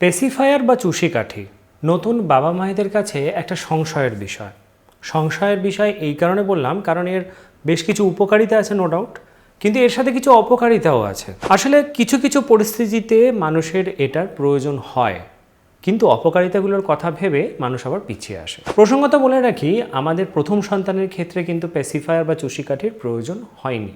পেসিফায়ার বা চুষিকাঠি নতুন বাবা মায়েদের কাছে একটা সংশয়ের বিষয়। সংশয়ের বিষয় এই কারণে বললাম, কারণ এর বেশ কিছু উপকারিতা আছে নো ডাউট কিন্তু এর সাথে কিছু অপকারিতাও আছে। আসলে কিছু কিছু পরিস্থিতিতে মানুষের এটার প্রয়োজন হয়, কিন্তু অপকারিতাগুলোর কথা ভেবে মানুষ আবার পিছিয়ে আসে। প্রসঙ্গত বলে রাখি, আমাদের প্রথম সন্তানের ক্ষেত্রে কিন্তু পেসিফায়ার বা চুষিকাঠির প্রয়োজন হয়নি।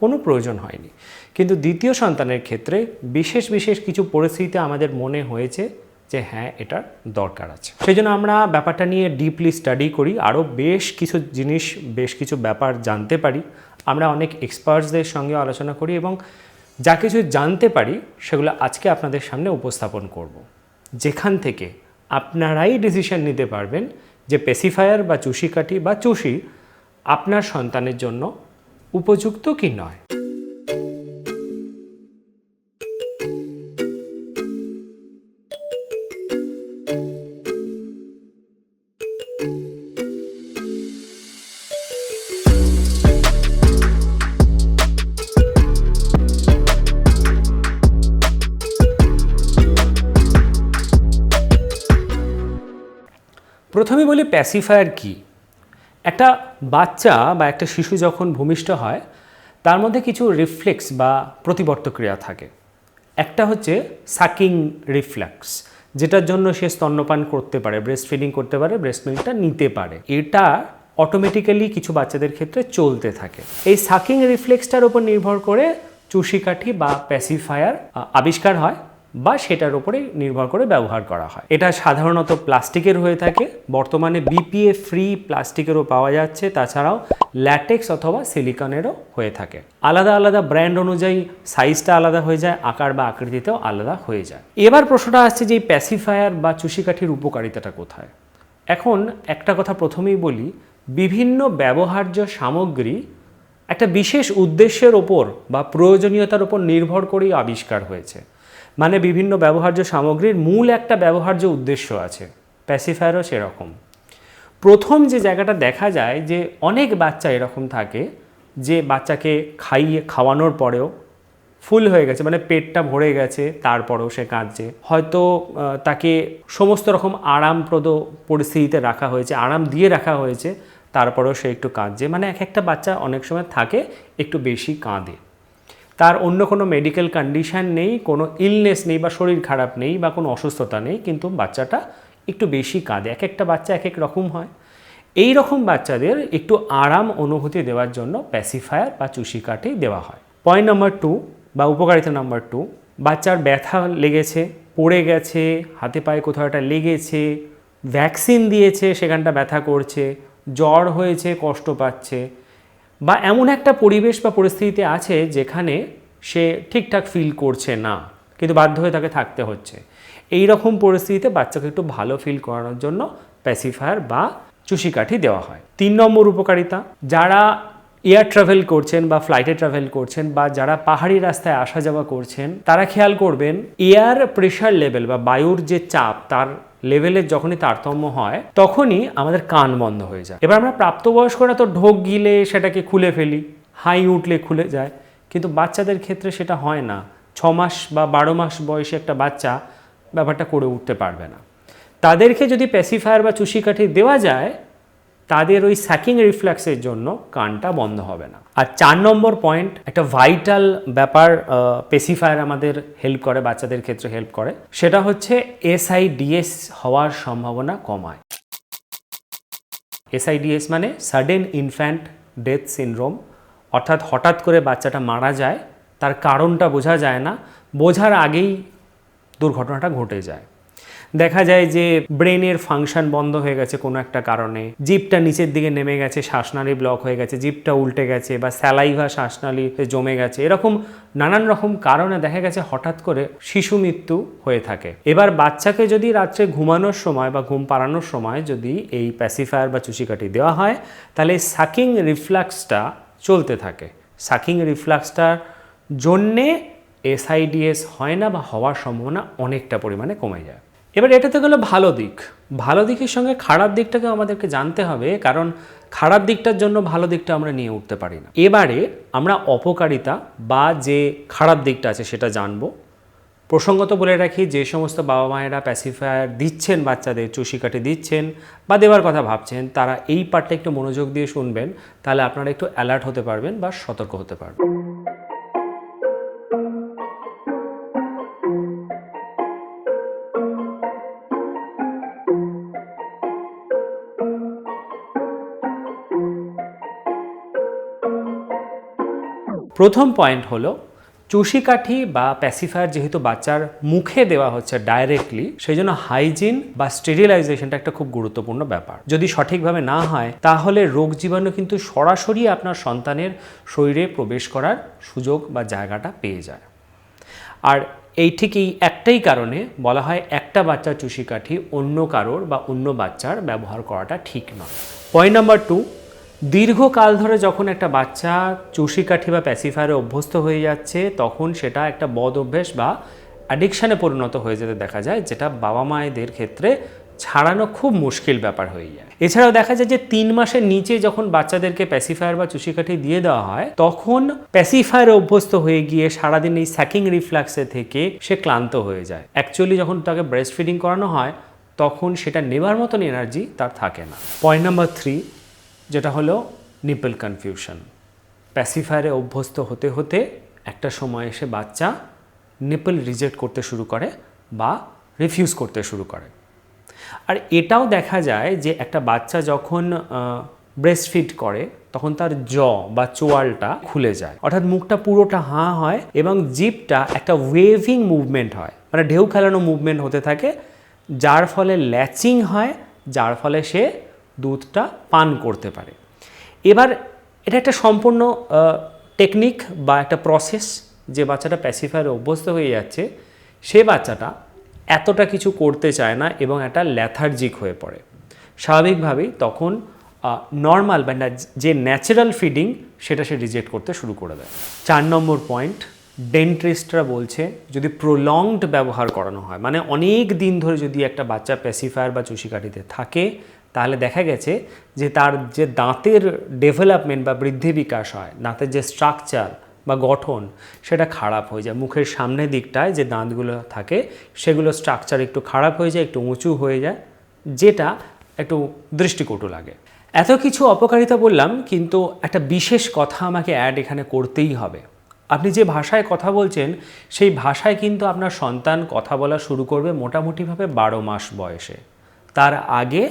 কোনো প্রয়োজন হয়নি। কিন্তু দ্বিতীয় সন্তানের ক্ষেত্রে বিশেষ বিশেষ কিছু পরিস্থিতিতে আমাদের মনে হয়েছে যে হ্যাঁ এটার দরকার আছে। সেই জন্য আমরা ব্যাপারটা নিয়ে ডিপলি স্টাডি করি। আরও বেশ কিছু জিনিস, বেশ কিছু ব্যাপার জানতে পারি। আমরা অনেক এক্সপার্টসদের সঙ্গে আলোচনা করি এবং যা কিছু জানতে পারি সেগুলো আজকে আপনাদের সামনে উপস্থাপন করব। যেখান থেকে আপনারাই ডিসিশন নিতে পারবেন যে পেসিফায়ার বা চুষিকাঠি বা চুষি আপনার সন্তানের জন্য উপযুক্ত কি নয়? প্রথমে বলি প্যাসিফায়ার কি? একটা বাচ্চা বা একটা শিশু যখন ভূমিষ্ঠ হয়, তার মধ্যে কিছু রিফ্লেক্স বা প্রতিবর্ত ক্রিয়া থাকে। একটা হচ্ছে সাকিং রিফ্লেক্স যেটার জন্য সে স্তন্যপান করতে পারে ব্রেস্ট ফিডিং করতে পারে ব্রেস্ট মিল্কটা নিতে পারে। এটা অটোমেটিক্যালি কিছু বাচ্চাদের ক্ষেত্রে চলতে থাকে। এই সাকিং রিফ্লেক্সটার উপর নির্ভর করে চুষিকাঠি বা প্যাসিফায়ার আবিষ্কার হয়। বা সেটার উপরে নির্ভর করে ব্যবহার করা হয়। এটা সাধারণত প্লাস্টিকের হয়ে থাকে। বর্তমানে বিপিএ ফ্রি প্লাস্টিকেরও পাওয়া যাচ্ছে। তাছাড়াও ল্যাটেক্স অথবা সিলিকনেরও হয়ে থাকে। আলাদা আলাদা ব্র্যান্ড অনুযায়ী সাইজটা আলাদা হয়ে যায়, আকার বা আকৃতিতেও আলাদা হয়ে যায়। এবার প্রশ্নটা আসছে যে প্যাসিফায়ার বা চুষিকাঠির উপকারিতাটা কোথায়? এখন একটা কথা প্রথমেই বলি, বিভিন্ন ব্যবহার্য সামগ্রী একটা বিশেষ উদ্দেশ্যের ওপর বা প্রয়োজনীয়তার ওপর নির্ভর করেই আবিষ্কার হয়েছে। মানে বিভিন্ন ব্যবহার্য সামগ্রীর মূল একটা ব্যবহার্য উদ্দেশ্য আছে। প্যাসিফায়ারও সেরকম। প্রথম যে জায়গাটা দেখা যায় যে অনেক বাচ্চা এরকম থাকে যে বাচ্চাকে খাইয়ে খাওয়ানোর পরেও ফুল হয়ে গেছে মানে পেটটা ভরে গেছে, তারপরেও সে কাঁদছে। হয়তো তাকে সমস্ত রকম আরামপ্রদ পরিস্থিতিতে রাখা হয়েছে, আরাম দিয়ে রাখা হয়েছে, তারপরেও সে একটু কাঁদছে। মানে এক একটা বাচ্চা অনেক সময় থাকে একটু বেশি কাঁদে। তার অন্য কোনো মেডিকেল কন্ডিশন নেই, কোনো ইলনেস নেই বা শরীর খারাপ নেই বা কোনো অসুস্থতা নেই, কিন্তু বাচ্চাটা একটু বেশি কাঁদে। এক একটা বাচ্চা এক এক রকম হয়। এই রকম বাচ্চাদের একটু আরাম অনুভূতি দেওয়ার জন্য প্যাসিফায়ার বা চুষি চুষিকাঠি দেওয়া হয়। পয়েন্ট নাম্বার টু বা উপকারিতা নাম্বার টু বাচ্চার ব্যথা লেগেছে, পড়ে গেছে, হাতে পায়ে কোথাও একটা লেগেছে ভ্যাকসিন দিয়েছে, সেখানটা ব্যথা করছে, জ্বর হয়েছে, কষ্ট পাচ্ছে বা এমন একটা পরিবেশ বা পরিস্থিতিতে আছে যেখানে সে ঠিকঠাক ফিল করছে না, কিন্তু বাধ্য হয়ে তাকে থাকতে হচ্ছে। এই রকম পরিস্থিতিতে বাচ্চাকে একটু ভালো ফিল করানোর জন্য প্যাসিফায়ার বা চুষিকাঠি দেওয়া হয়। তিন নম্বর উপকারিতা, যারা এয়ার ট্রাভেল করছেন বা ফ্লাইটে ট্রাভেল করছেন বা যারা পাহাড়ি রাস্তায় আসা যাওয়া করছেন, তারা খেয়াল করবেন, এয়ার প্রেশার লেভেল বা বায়ুর যে চাপ, তার লেভেলের যখনই তারতম্য হয়, তখনই আমাদের কান বন্ধ হয়ে যায়। এবার আমরা প্রাপ্তবয়স্করা তো ঢোক গিলে সেটাকে খুলে ফেলি, হাই উঠলে খুলে যায়, কিন্তু বাচ্চাদের ক্ষেত্রে সেটা হয় না। ছ মাস বা বারো মাস বয়সে একটা বাচ্চা ব্যাপারটা করে উঠতে পারবে না। তাদেরকে যদি প্যাসিফায়ার বা চুষিকাঠি দেওয়া যায় তাদের ওই স্যাকিং রিফ্লেক্সের জন্য কানটা বন্ধ হবে না। আর চার নম্বর পয়েন্ট একটা ভাইটাল ব্যাপার পেসিফায়ার আমাদের হেল্প করে, বাচ্চাদের ক্ষেত্রে হেল্প করে, সেটা হচ্ছে এসআইডিএস হওয়ার সম্ভাবনা কমায়। এসআইডিএস মানে সাডেন ইনফ্যান্ট ডেথ সিনড্রোম অর্থাৎ হঠাৎ করে বাচ্চাটা মারা যায়, তার কারণটা বোঝা যায় না, বোঝার আগেই দুর্ঘটনাটা ঘটে যায়। দেখা যায় যে ব্রেনের ফাংশন বন্ধ হয়ে গেছে কোনো একটা কারণে। জিপটা নিচের দিকে নেমে গেছে, শ্বাসনালী ব্লক হয়ে গেছে, জিপটা উল্টে গেছে বা স্যালাইভা শ্বাসনালী জমে গেছে। এরকম নানান রকম কারণে দেখা গেছে হঠাৎ করে শিশু মৃত্যু হয়ে থাকে। এবার বাচ্চাকে যদি রাত্রে ঘুমানোর সময় বা ঘুম পাড়ানোর সময় যদি এই প্যাসিফায়ার বা চুষিকাঠি দেওয়া হয়, তাহলে সাকিং রিফ্লাক্সটা চলতে থাকে। সাকিং রিফ্লাক্সটার জন্যে এসআইডিএস হয় না বা হওয়ার সম্ভাবনা অনেকটা পরিমাণে কমে যায়। এবার এটাতে গেলো ভালো দিক। ভালো দিকের সঙ্গে খারাপ দিকটাকে আমাদেরকে জানতে হবে, কারণ খারাপ দিকটার জন্য ভালো দিকটা আমরা নিয়ে উঠতে পারি না। এবারে আমরা অপকারিতা বা যে খারাপ দিকটা আছে সেটা জানব। প্রসঙ্গত বলে রাখি, যে সমস্ত বাবা মায়েরা প্যাসিফায়ার দিচ্ছেন, বাচ্চাদের চুষিকাঠি দিচ্ছেন বা দেওয়ার কথা ভাবছেন, তারা এই পার্টটা একটু মনোযোগ দিয়ে শুনবেন, তাহলে আপনারা একটু অ্যালার্ট হতে পারবেন বা সতর্ক হতে পারবেন। প্রথম পয়েন্ট হলো, চুষিকাঠি বা প্যাসিফায়ার যেহেতু বাচ্চার মুখে দেওয়া হচ্ছে ডাইরেক্টলি সেই জন্য হাইজিন বা স্টেরিলাইজেশনটা একটা খুব গুরুত্বপূর্ণ ব্যাপার। যদি সঠিকভাবে না হয়, তাহলে রোগ জীবাণু কিন্তু সরাসরি আপনার সন্তানের শরীরে প্রবেশ করার সুযোগ বা জায়গাটা পেয়ে যায়। আর এই ঠিক এই একটাই কারণে বলা হয় একটা বাচ্চার চুষিকাঠি অন্য কারোর বা অন্য বাচ্চার ব্যবহার করাটা ঠিক নয়। পয়েন্ট নাম্বার টু দীর্ঘকাল ধরে যখন একটা বাচ্চা চুষিকাঠি বা প্যাসিফায়ারে অভ্যস্ত হয়ে যাচ্ছে, তখন সেটা একটা বদ অভ্যেস বা অ্যাডিকশানে পরিণত হয়ে যেতে দেখা যায়, যেটা বাবা মায়েদের ক্ষেত্রে ছাড়ানো খুব মুশকিল ব্যাপার হয়ে যায়। এছাড়াও দেখা যায় যে তিন মাসের নিচে যখন বাচ্চাদেরকে প্যাসিফায়ার বা চুষিকাঠি দিয়ে দেওয়া হয়, তখন প্যাসিফায়ারে অভ্যস্ত হয়ে গিয়ে সারাদিন এই স্যাকিং রিফ্লাক্সে থেকে সে ক্লান্ত হয়ে যায়। অ্যাকচুয়ালি যখন তাকে ব্রেস্ট ফিডিং করানো হয়, তখন সেটা নেবার মতন এনার্জি তার থাকে না। পয়েন্ট নাম্বার থ্রি যেটা হলো নিপল কনফিউশন প্যাসিফায়ারে অভ্যস্ত হতে হতে একটা সময় এসে বাচ্চা নিপল রিজেক্ট করতে শুরু করে বা রিফিউজ করতে শুরু করে। আর এটাও দেখা যায় যে একটা বাচ্চা যখন ব্রেস্ট ফিড করে, তখন তার জ বা চোয়ালটা খুলে যায়। অর্থাৎ মুখটা পুরোটা হাঁ হয় এবং জিপটা একটা ওয়েভিং মুভমেন্ট হয়। মানে ঢেউ খেলানো মুভমেন্ট হতে থাকে, যার ফলে ল্যাচিং হয়, যার ফলে সে দুধটা পান করতে পারে। এবার এটা একটা সম্পূর্ণ টেকনিক বা একটা প্রসেস যে বাচ্চাটা প্যাসিফায়ারে অভ্যস্ত হয়ে যাচ্ছে, সে বাচ্চাটা এতটা কিছু করতে চায় না এবং একটা ল্যাথার্জিক হয়ে পড়ে। স্বাভাবিকভাবেই তখন নর্মাল বা যে ন্যাচারাল ফিডিং সেটা সে রিজেক্ট করতে শুরু করে দেয়। চার নম্বর পয়েন্ট ডেন্টিস্টরা বলছে যদি প্রলংড ব্যবহার করানো হয় মানে অনেক দিন ধরে যদি একটা বাচ্চা প্যাসিফায়ার বা চুষিকাঠিতে থাকে তাহলে দেখা গেছে যে তার যে দাঁতের ডেভেলপমেন্ট বা বৃদ্ধি বিকাশ হয়, দাঁতের যে স্ট্রাকচার বা গঠন, সেটা খারাপ হয়ে যায়। মুখের সামনের দিকটায় যে দাঁতগুলো থাকে, সেগুলো স্ট্রাকচার একটু খারাপ হয়ে যায়, একটু উঁচু হয়ে যায়, যেটা একটু দৃষ্টিকটু লাগে। এত কিছু অপকারিতা বললাম, কিন্তু একটা বিশেষ কথা আমাকে অ্যাড এখানে করতেই হবে। আপনি যে ভাষায় কথা বলছেন, সেই ভাষায় কিন্তু আপনার সন্তান কথা বলা শুরু করবে মোটামুটিভাবে বারো মাস বয়সে। তার আগে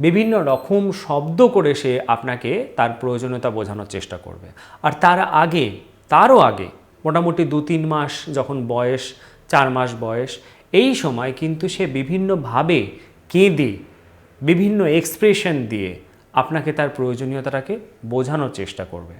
বিভিন্ন রকম শব্দ করে সে আপনাকে তার প্রয়োজনীয়তা বোঝানোর চেষ্টা করবে। আর তার আগে, তারও আগে, মোটামুটি দু তিন মাস যখন বয়স, চার মাস বয়স, এই সময় কিন্তু সে বিভিন্নভাবে কেঁদে, বিভিন্ন এক্সপ্রেশন দিয়ে আপনাকে তার প্রয়োজনীয়তাটাকে বোঝানোর চেষ্টা করবে।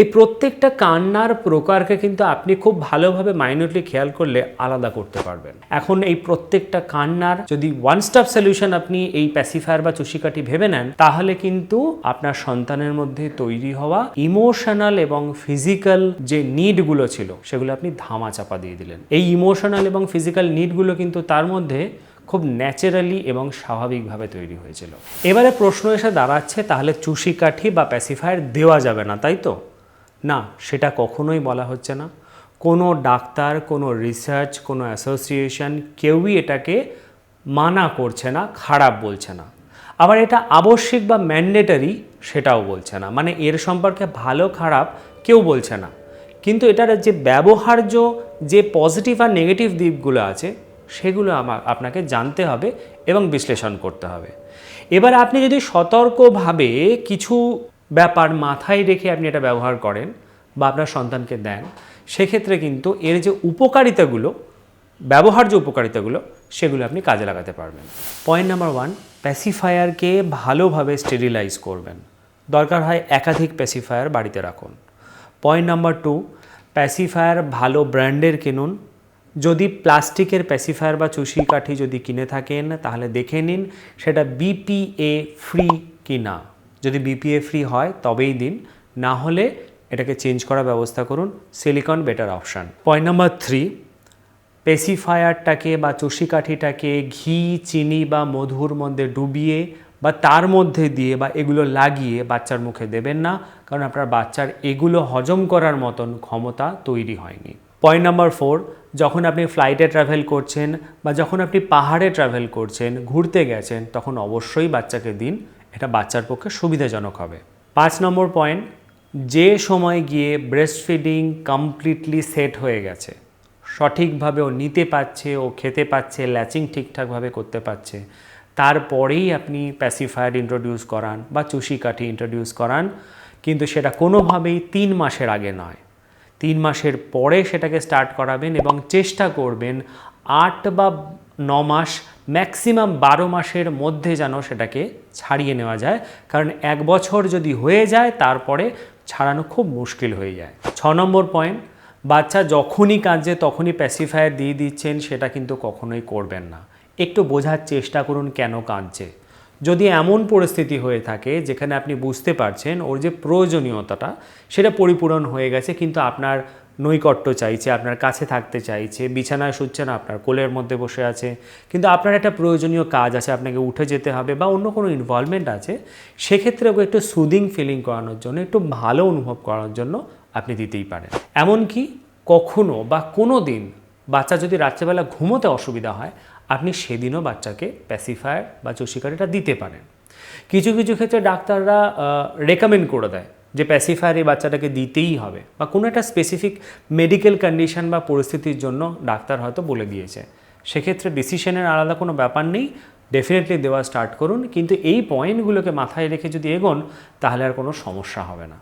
এই প্রত্যেকটা কান্নার প্রকারকে কিন্তু আপনি খুব ভালোভাবে মাইনরলি খেয়াল করলে আলাদা করতে পারবেন। এখন এই প্রত্যেকটা কান্নার যদি ওয়ান স্টপ সলিউশন আপনি এই প্যাসিফায়ার বা চুষিকাঠি ভেবে নেন, তাহলে কিন্তু আপনার সন্তানের মধ্যে তৈরি হওয়া ইমোশনাল এবং ফিজিক্যাল যে নিডগুলো ছিল, সেগুলো আপনি ধামা চাপা দিয়ে দিলেন। এই ইমোশনাল এবং ফিজিক্যাল নিডগুলো কিন্তু তার মধ্যে খুব ন্যাচারালি এবং স্বাভাবিকভাবে তৈরি হয়েছিল। এবারে প্রশ্ন এসে দাঁড়াচ্ছে, তাহলে চুষিকাঠি বা প্যাসিফায়ার দেওয়া যাবে না, তাই তো? না, সেটা কখনোই বলা হচ্ছে না। কোনো ডাক্তার, কোনো রিসার্চ, কোনো অ্যাসোসিয়েশন কেউই এটাকে মানা করছে না, খারাপ বলছে না। আবার এটা আবশ্যিক বা ম্যান্ডেটারি সেটাও বলছে না। মানে এর সম্পর্কে ভালো, খারাপ কেউ বলছে না। কিন্তু এটার যে ব্যবহার্য, যে পজিটিভ আর নেগেটিভ দিকগুলো আছে সেগুলো আমার আপনাকে জানতে হবে এবং বিশ্লেষণ করতে হবে। এবার আপনি যদি সতর্কভাবে কিছু ব্যাপার মাথায় রেখে আপনি এটা ব্যবহার করেন বা আপনার সন্তানকে দেন, সেক্ষেত্রে কিন্তু এর যে উপকারিতাগুলো ব্যবহার্য উপকারিতাগুলো, সেগুলো আপনি কাজে লাগাতে পারবেন। পয়েন্ট নাম্বার ওয়ান প্যাসিফায়ারকে ভালোভাবে স্টেরিলাইজ করবেন। দরকার হয় একাধিক প্যাসিফায়ার বাড়িতে রাখুন। পয়েন্ট নাম্বার টু প্যাসিফায়ার ভালো ব্র্যান্ডের কিনুন। যদি প্লাস্টিকের প্যাসিফায়ার বা চুষি কাঠি যদি কিনে থাকেন, তাহলে দেখে নিন সেটা বিপিএ ফ্রি কি না যদি বিপিএ ফ্রি হয়, তবেই দিন। না হলে এটাকে চেঞ্জ করার ব্যবস্থা করুন। Silicon better option point number three পেসিফায়ারটাকে বা চষি কাঠিটাকে ঘি, চিনি বা মধুর মধ্যে ডুবিয়ে বা তার মধ্যে দিয়ে বা এগুলো লাগিয়ে বাচ্চার মুখে দেবেন না, কারণ আপনার বাচ্চার এগুলো হজম করার মতন ক্ষমতা তৈরি হয়নি। পয়েন্ট নাম্বার ফোর যখন আপনি ফ্লাইটে ট্রাভেল করছেন বা যখন আপনি পাহাড়ে ট্রাভেল করছেন, ঘুরতে গেছেন, তখন অবশ্যই বাচ্চাকে দিন, এটা বাচ্চার পক্ষে সুবিধাজনক হবে। পাঁচ নম্বর পয়েন্ট যে সময় গিয়ে ব্রেস্ট ফিডিং কমপ্লিটলি সেট হয়ে গেছে, সঠিকভাবে ও নিতে পারছে, ও খেতে পাচ্ছে ল্যাচিং ঠিকঠাকভাবে করতে পারছে, তারপরেই আপনি প্যাসিফায়ার ইন্ট্রোডিউস করান বা চুষি কাঠি ইন্ট্রোডিউস করান, কিন্তু সেটা কোনোভাবেই তিন মাসের আগে নয়। তিন মাসের পরে সেটাকে স্টার্ট করাবেন এবং চেষ্টা করবেন আট বা ন মাস ম্যাক্সিমাম বারো মাসের মধ্যে যেন সেটাকে ছাড়িয়ে নেওয়া যায়। কারণ এক বছর যদি হয়ে যায়, তারপরে ছাড়ানো খুব মুশকিল হয়ে যায়। ছ নম্বর পয়েন্ট বাচ্চা যখনই কাঁদছে তখনই প্যাসিফায়ার দিয়ে দিচ্ছেন, সেটা কিন্তু কখনোই করবেন না। একটু বোঝার চেষ্টা করুন কেন কাঁদছে। যদি এমন পরিস্থিতি হয়ে থাকে যেখানে আপনি বুঝতে পারছেন ওর যে প্রয়োজনীয়তাটা, সেটা পরিপূরণ হয়ে গেছে, কিন্তু আপনার নৈকট্য চাইছে, আপনার কাছে থাকতে চাইছে, বিছানায় শুচ্ছে না, আপনার কোলের মধ্যে বসে আছে, কিন্তু আপনার একটা প্রয়োজনীয় কাজ আছে, আপনাকে উঠে যেতে হবে বা অন্য কোনো ইনভলভমেন্ট আছে, সেক্ষেত্রে ওকে একটু সুদিং ফিলিং করানোর জন্য, একটু ভালো অনুভব করানোর জন্য আপনি দিতেই পারেন। এমনকি কখনো বা কোনো দিন বাচ্চা যদি রাত্রেবেলা ঘুমোতে অসুবিধা হয় আপনি সেদিনও বাচ্চাকে প্যাসিফায়ার বা চষিকারিটা দিতে পারেন। কিছু কিছু ক্ষেত্রে ডাক্তাররা রেকমেন্ড করে দেয় যে প্যাসিফায়ার এই বাচ্চাটাকে দিতেই হবে বা কোনো একটা স্পেসিফিক মেডিকেল কন্ডিশন বা পরিস্থিতির জন্য ডাক্তার হয়তো বলে দিয়েছে। সেক্ষেত্রে ডিসিশনের আলাদা কোনো ব্যাপার নেই ডেফিনেটলি দেওয়া স্টার্ট করুন, কিন্তু এই পয়েন্টগুলোকে মাথায় রেখে যদি এগোন, তাহলে আর কোনো সমস্যা হবে না।